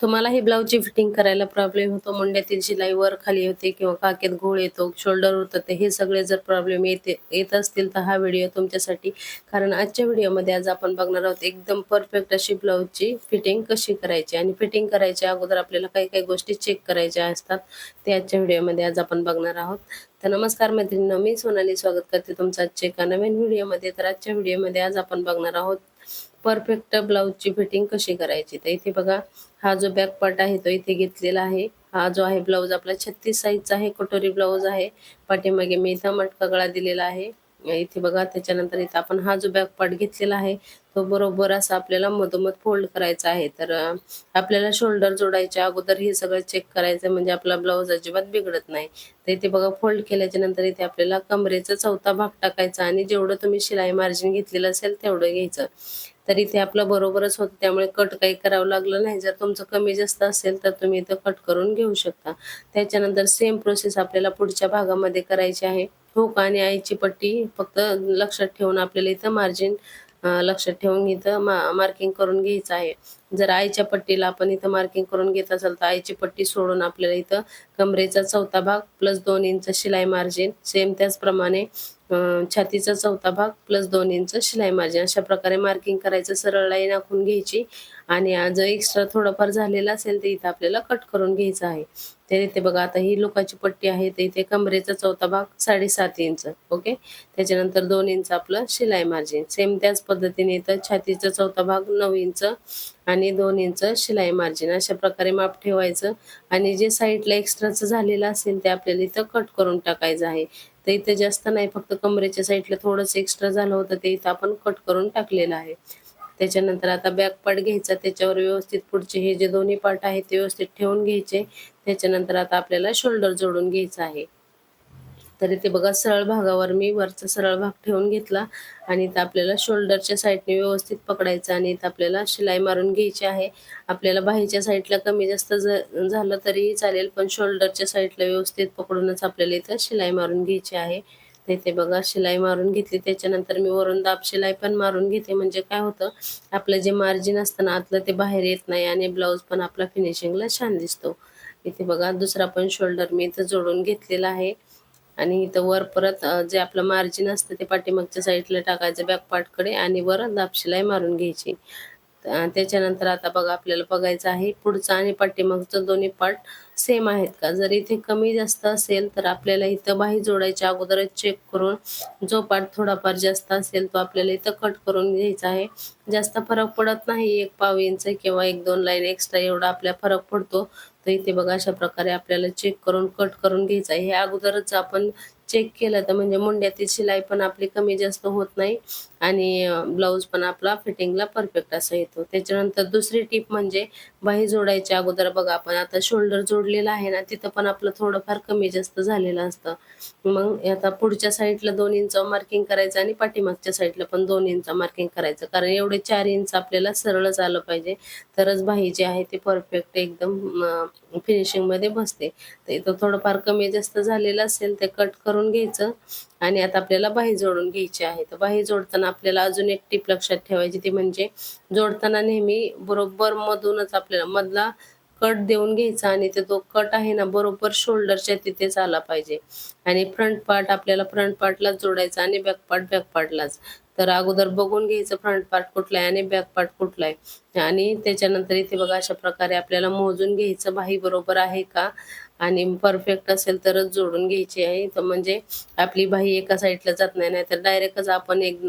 तुम्हाला ही ब्लाऊजची फिटिंग करायला प्रॉब्लेम होतो मुंड्यातील शिलाई वर खाली होते किंवा काकेत घोळ येतो शोल्डर होतं ते हे सगळे जर प्रॉब्लेम येते येत असतील तर हा व्हिडिओ तुमच्यासाठी. कारण आजच्या व्हिडिओमध्ये आज आपण बघणार आहोत एकदम परफेक्ट अशी ब्लाऊजची फिटिंग कशी करायची आणि फिटिंग करायच्या अगोदर आपल्याला काही काही गोष्टी चेक करायच्या असतात ते आजच्या व्हिडिओमध्ये आज आपण बघणार आहोत. तर नमस्कार मैत्रिणींनो मी सोनाली स्वागत करते तुमचं आजच्या एका नवीन व्हिडिओमध्ये तर आजच्या व्हिडिओमध्ये आज आपण बघणार आहोत परफेक्ट ब्लाऊजची फिटिंग कशी करायची? तर इथे बघा हा जो बॅक पार्ट आहे तो इथे घेतलेला आहे. हा जो आहे ब्लाऊज आपला छत्तीस साईजचा आहे कटोरी ब्लाऊज आहे. पाठीमागे मी इथं मटका गळा दिलेला आहे. इथे बघा त्याच्यानंतर इथं आपण हा जो बॅक पार्ट घेतलेला आहे तो बरोबर असा आपल्याला मधोमध फोल्ड करायचा आहे. तर आपल्याला शोल्डर जोडायच्या अगोदर हे सगळं चेक करायचं म्हणजे आपला ब्लाऊज अजिबात बिघडत नाही. तर इथे बघा फोल्ड केल्याच्यानंतर इथे आपल्याला कमरेचा चौथा भाग टाकायचा आणि जेवढं तुम्ही शिलाई मार्जिन घेतलेलं असेल तेवढं घ्यायचं. तर इथे आपलं बरोबरच होतं त्यामुळे कट काही करावं लागलं नाही. जर तुमचं कमी जास्त असेल तर तुम्ही इथं कट करून घेऊ शकता. त्याच्यानंतर सेम प्रोसेस आपल्याला पुढच्या भागामध्ये करायची आहे. हुक आणि आईची पट्टी फक्त लक्षात ठेवून आपल्याला इथं मार्जिन लक्षात ठेवून इथं मा मार्किंग करून घ्यायचं आहे. जर आईच्या पट्टीला आपण इथं मार्किंग करून घेत असाल तर आईची पट्टी सोडून आपल्याला इथं कमरेचा चौथा भाग प्लस दोन इंच शिलाई मार्जिन सेम त्याचप्रमाणे छातीचा चौथा भाग प्लस दोन इंच शिलाई मार्जिन अशा प्रकारे मार्किंग करायचं सरळ लाईन आखून घ्यायची. आणि आ- जर एक्स्ट्रा थोडंफार झालेलं असेल तर इथं आपल्याला कट करून घ्यायचं आहे. तर इथे बघा आता ही लोकाची पट्टी आहे तर इथे कमरेचा चौथा भाग साडेसात इंच ओके त्याच्यानंतर दोन इंच आपलं शिलाई मार्जिन सेम त्याच पद्धतीने इथं छातीचा चौथा भाग नऊ इंच आणि दोन इंच शिलाई मार्जिन अशा प्रकारे माप ठेवायचं. आणि जे साईडला एक्स्ट्राचं झालेलं असेल ते आपल्याला इथं कट करून टाकायचं आहे. तर इथं जास्त नाही फक्त कमरेच्या साईडला थोडंसं एक्स्ट्रा झालं होतं ते इथं आपण कट करून टाकलेलं आहे. त्याच्यानंतर आता बॅक पार्ट घ्यायचा त्याच्यावर व्यवस्थित पुढचे हे जे दोन्ही पार्ट आहेत ते व्यवस्थित ठेवून घ्यायचे. त्याच्यानंतर आता आपल्याला शोल्डर जोडून घ्यायचं आहे. तर इथे बघा सरळ भागावर मी वरचा सरळ भाग ठेवून घेतला आणि इथं आपल्याला शोल्डरच्या साईडने व्यवस्थित पकडायचं आणि इथं आपल्याला शिलाई मारून घ्यायची आहे. आपल्याला बाहीच्या साईडला कमी जास्त ज- झालं तरीही चालेल पण शोल्डरच्या साईडला व्यवस्थित पकडूनच आपल्याला इथं शिलाई मारून घ्यायची आहे. इथे बघा शिलाई मारून घेतली. त्याच्यानंतर मी वरून दाब शिलाई पण मारून घेते. म्हणजे काय होतं आपलं जे मार्जिन असतं ना आतलं ते बाहेर येत नाही आणि ब्लाऊज पण आपला फिनिशिंगला छान दिसतो. इथे बघा दुसरा पण शोल्डर मी इथं जोडून घेतलेला आहे. आणि इथं वर परत जे आपलं मार्जिन असतं ते पाठीमागच्या साईडला टाकायचं बॅक पार्टकडे आणि वर दापशिलाई मारून घ्यायची. त्याच्यानंतर आता बघा आपल्याला बघायचं आहे पुढचा आणि पाठीमागचं दोन्ही पार्ट सेम आहेत का? जर इथे कमी जास्त असेल तर आपल्याला इथं बाही जोडायच्या अगोदरच चेक करून जो पार्ट थोडाफार जास्त असेल तो आपल्याला इथं कट करून घ्यायचा आहे. जास्त फरक पडत नाही. एक पाव इंच किंवा एक दोन लाईन एक्स्ट्रा एवढा आपल्या फरक पडतो. तर इथे बघा अशा प्रकारे आपल्याला चेक करून कट करून घ्यायचा आहे. हे अगोदरच आपण चेक केलं तर म्हणजे मुंड्यातील शिलाई पण आपली कमी जास्त होत नाही आणि ब्लाऊज पण आपला फिटिंगला परफेक्ट असा येतो. त्याच्यानंतर दुसरी टीप म्हणजे बाही जोडायच्या अगोदर बघा आपण आता शोल्डर जोडलेला आहे ना तिथं पण आपलं थोडंफार कमी जास्त झालेलं असतं. मग आता पुढच्या साईडला दोन इंच मार्किंग करायचं आणि पाठीमागच्या साईडला पण दोन इंच मार्किंग करायचं. कारण एवढे चार इंच आपल्याला सरळच आलं पाहिजे. तरच भाई जे आहे ते परफेक्ट एकदम फिनिशिंगमध्ये बसते. तर इथं थोडंफार कमी जास्त झालेलं असेल ते कट करून घ्यायचं. आणि आता आपल्याला बाही जोडून घ्यायची आहे. तर बाही जोडताना आपल्याला अजून एक टीप लक्षात ठेवायची ती म्हणजे जोडताना नेहमी बरोबर मधूनच आपल्याला मधला कट देऊन घ्यायचा आणि ते तो कट आहे ना बरोबर शोल्डरच्या तिथेच आला पाहिजे. आणि फ्रंट पार्ट आपल्याला फ्रंट पार्टलाच जोडायचा आणि बॅक पार्ट बॅक पार्टलाच. तर अगोदर बघून घ्यायचं फ्रंट पार्ट कुठला आहे आणि बॅक पार्ट कुठला आहे. आणि त्याच्यानंतर इथे बघा अशा प्रकारे आपल्याला मोजून घ्यायचं. बाही बरोबर आहे का? आणि परफेक्ट असेल तरच जोडून घ्यायची आहे. तर म्हणजे आपली बाही एका साईडला जात नाही नाहीतर डायरेक्टच आपण एक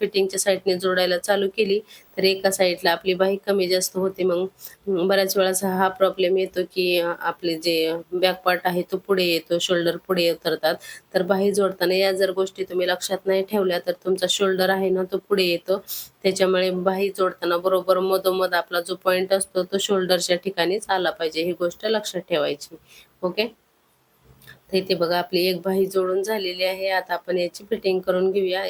फिटिंगच्या साईडने जोडायला चालू केली तर एका साईडला आपली बाही कमी जास्त होते. मग बऱ्याच वेळा हा प्रॉब्लेम येतो की आपले जे बॅक पार्ट आहे तो पुढे येतो शोल्डर पुढे उतरतात. तर बाही जोडताना या जर गोष्टी तुम्ही लक्षात नाही ठेवल्या तर तुमचा शोल्डर आहे ना तो पुढे येतो. त्याच्यामुळे बाही जोडताना बरोबर मधोमध आपला जो पॉईंट असतो तो शोल्डरच्या ठिकाणीच आला पाहिजे. ही गोष्ट लक्षात ठेवायची. ओके? तर इथे बघा आपली एक बाही जोडून झालेली आहे. आता आपण याची फिटिंग करून घेऊया.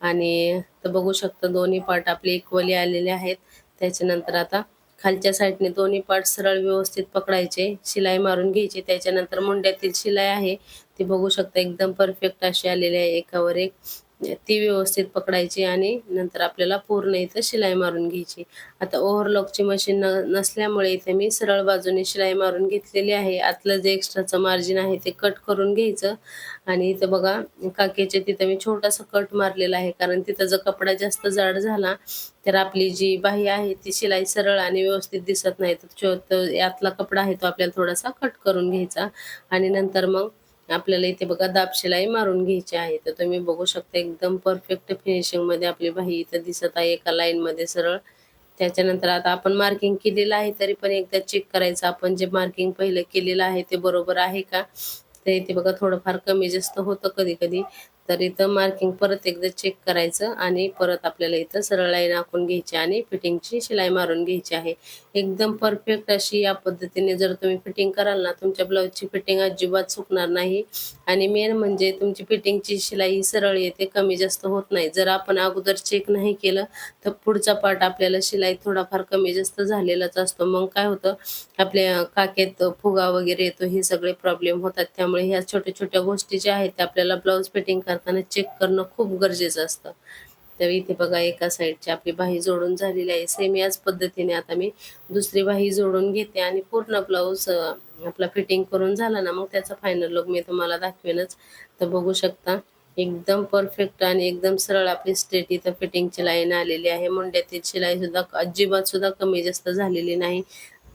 आणि तर बघू शकता दोन्ही पार्ट आपले इक्वली आलेले आहेत. त्याच्यानंतर आता खालच्या साईडने दोन्ही पार्ट सरळ व्यवस्थित पकडायचे. शिलाई मारून घ्यायची. त्याच्यानंतर मुंड्यातील शिलाई आहे. ती बघू शकता एकदम परफेक्ट अशी आलेली आहे एकावर एक. ती व्यवस्थित पकडायची आणि नंतर आपल्याला पूर्ण इथं शिलाई मारून घ्यायची. आता ओव्हरलॉकची मशीन न नसल्यामुळे इथे मी सरळ बाजूने शिलाई मारून घेतलेली आहे. आतलं जे एक्स्ट्राचं मार्जिन आहे ते कट करून घ्यायचं. आणि इथं बघा काकेचे तिथं मी छोटासा कट मारलेला आहे. कारण तिथं जर कपडा जास्त जाड झाला तर आपली जी बाही आहे ती शिलाई सरळ आणि व्यवस्थित दिसत नाही. तर यातला कपडा आहे तो आपल्याला थोडासा कट करून घ्यायचा. आणि नंतर मग आपल्याला इथे बघा दाब शिलाई मारून घ्यायची आहे. तर तुम्ही बघू शकता एकदम परफेक्ट फिनिशिंगमध्ये आपली बाही इथं दिसत आहे. एका लाईन मध्ये सरळ. त्याच्यानंतर आता आपण मार्किंग केलेलं आहे तरी पण एकदा चेक करायचं. आपण जे मार्किंग पहिलं केलेलं आहे ते बरोबर आहे का? तर इथे बघा थोडंफार कमी जास्त होतं कधी कधी तर इथं मार्किंग परत एकदा चेक करायचं आणि परत आपल्याला इथं सरळ लाईन आखून घ्यायची आणि फिटिंगची शिलाई मारून घ्यायची आहे. एकदम परफेक्ट अशी या पद्धतीने जर तुम्ही फिटिंग कराल ना तुमच्या ब्लाऊजची फिटिंग अजिबात चुकणार नाही. आणि मेन म्हणजे तुमची फिटिंगची शिलाई सरळ येते कमी जास्त होत नाही. जर आपण अगोदर चेक नाही केलं तर पुढचा पार्ट आपल्याला शिलाई थोडाफार कमी जास्त झालेलाच असतो. मग काय होतं आपल्या काकेत फुगा वगैरे येतो हे सगळे प्रॉब्लेम होतात. त्यामुळे ह्या छोट्या छोट्या गोष्टी ज्या आहेत त्या आपल्याला ब्लाऊज फिटिंग करताना चेक करणं खूप गरजेचं असतं. तर इथे बघा एका साईडची आपली बाही जोडून झालेली आहे. सेम याच पद्धतीने आता मी दुसरी बाही जोडून घेते आणि पूर्ण ब्लाऊज आपला फिटिंग करून झाला ना मग त्याचा फायनल लुक मी तुम्हाला दाखवेनच. तर बघू शकता एकदम परफेक्ट आणि एकदम सरळ आपली स्टेट इथं फिटिंगची लाईन आलेली आहे. मुंड्यातील शिलाई सुद्धा अजिबात सुद्धा कमी जास्त झालेली नाही.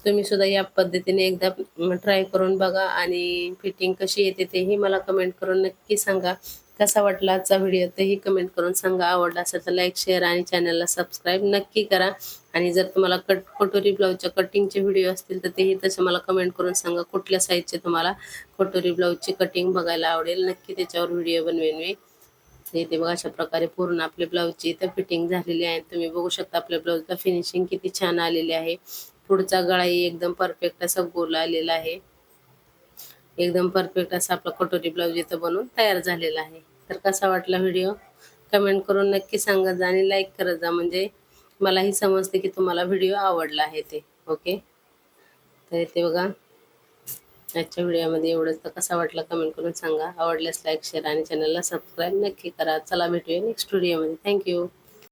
तुम्ही सुद्धा या पद्धतीने एकदा ट्राय करून बघा आणि फिटिंग कशी येते तेही मला कमेंट करून नक्की सांगा. कसा वाटला आजचा व्हिडिओ तेही कमेंट करून सांगा. आवडला असेल तर लाईक शेअर आणि चॅनलला सबस्क्राईब नक्की करा. आणि जर तुम्हाला कट कटोरी ब्लाऊजच्या कटिंगचे व्हिडिओ असतील तर तेही तसे मला कमेंट करून सांगा. कुठल्या साईजचे तुम्हाला कटोरी ब्लाऊजची कटिंग बघायला आवडेल नक्की त्याच्यावर व्हिडिओ बनवेन मी. इथे बघा अशा प्रकारे पूर्ण आपले ब्लाऊजची इथं फिटिंग झालेली आहे. तुम्ही बघू शकता आपल्या ब्लाऊजला फिनिशिंग किती छान आलेली आहे. पुढचा गळाही एकदम परफेक्ट असा गोल आलेला आहे. एकदम परफेक्ट असा आपला कटोरी ब्लाऊज इथं बनवून तयार झालेला आहे. तर कसा वाटला व्हिडिओ कमेंट करून नक्की सांगत जा आणि लाईक करत जा. म्हणजे मलाही समजते की तुम्हाला व्हिडिओ आवडला आहे ते. ओके तर ते बघा आजच्या व्हिडिओमध्ये एवढंच. तर कसा वाटला कमेंट करून सांगा. आवडल्यास लाईक शेअर आणि चॅनलला सबस्क्राईब नक्की करा. चला भेटूया नेक्स्ट व्हिडिओमध्ये थँक्यू